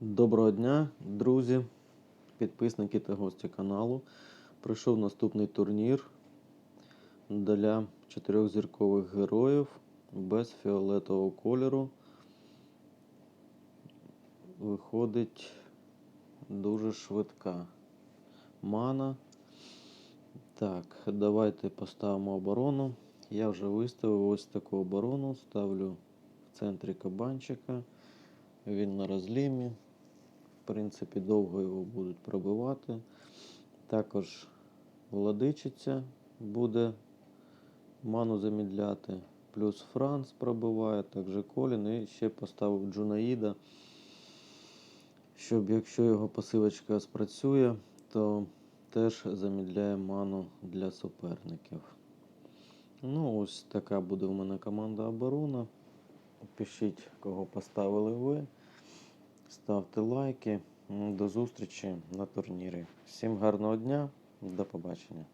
Доброго дня, друзі, підписники та гості каналу. Прийшов наступний турнір для чотирьохзіркових героїв без фіолетового кольору. Виходить дуже швидка мана. Так, давайте поставимо оборону. Я вже виставив ось таку оборону. Ставлю в центрі кабанчика. Він на розлімі. Принципі, довго його будуть пробивати. Також владичиця буде ману замідляти. Плюс Франц пробиває, також Колін. І ще поставив Джунаїда, щоб якщо його пасивочка спрацює, то теж замідляє ману для суперників. Ну, ось така буде в мене команда оборона. Пишіть, кого поставили ви. Ставте лайки. До зустрічі на турнірі. Всім гарного дня, до побачення.